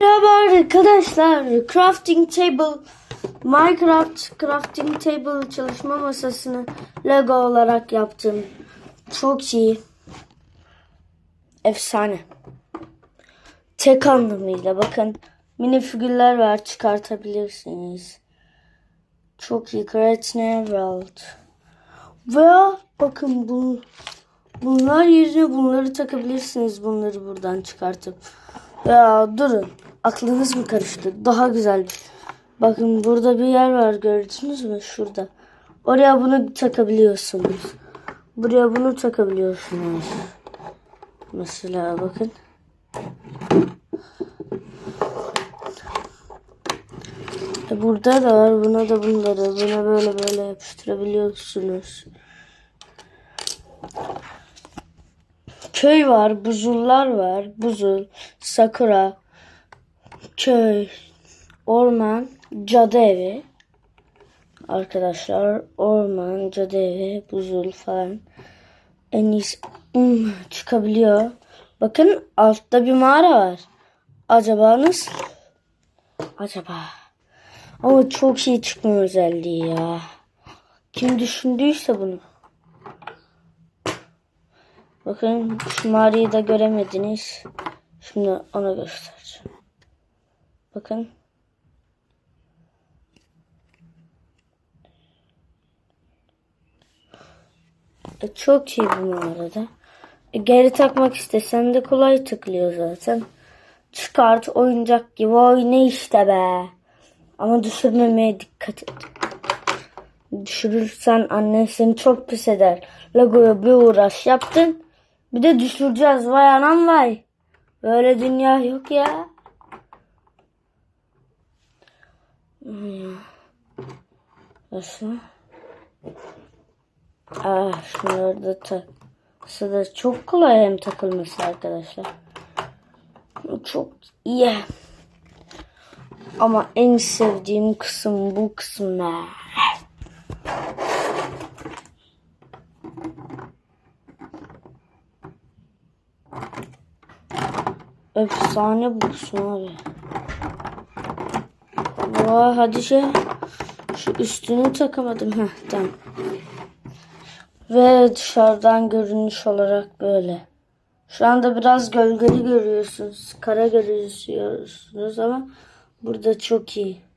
Merhaba arkadaşlar. Crafting Table Minecraft Crafting Table çalışma masasını Lego olarak yaptım. Çok iyi. Efsane. Tek anlamıyla bakın mini figürler var çıkartabilirsiniz. Çok iyi. New World. Ve bakın bu bunlar yerine bunları takabilirsiniz. Bunları buradan çıkartıp. Ya durun. Aklınız mı karıştı? Daha güzel. Bakın burada bir yer var gördünüz mü? Şurada. Oraya bunu takabiliyorsunuz. Buraya bunu takabiliyorsunuz. Mesela bakın. E burada da var. Buna da bunları. Buna böyle böyle yapıştırabiliyorsunuz. Köy var, buzullar var. Buzul, sakura, köy, orman, cadı evi. Arkadaşlar orman, cadı evi, buzul falan. En iyisi Hmm, çıkabiliyor. Bakın altta bir mağara var. Acaba nasıl? Acaba. Ama çok iyi çıkma özelliği ya. Kim düşündüyse bunu. Bakın şu mağarayı da göremediniz. Şimdi ona göstereceğim. Bakın. Çok iyi bu mağarada. E, geri takmak istesen de kolay tıklıyor zaten. Çıkart oyuncak gibi oyna işte be. Ama düşürmemeye dikkat et. Düşürürsen annen seni çok pis eder. Lego'ya bir uğraş yaptın. Bir de düşüreceğiz vay anam vay. Böyle dünya yok ya. Hmm. Nasıl? Ah şunları da takması da çok kolay hem takılması arkadaşlar. Çok iyi. Ama en sevdiğim kısım bu kısım ne? Efsane bu kısım abi. Vay hadi şey. Şu üstünü takamadım. Heh tamam. Ve dışarıdan görünüş olarak böyle. Şu anda biraz gölgeli görüyorsunuz. Kara görüyorsunuz ama burada çok iyi.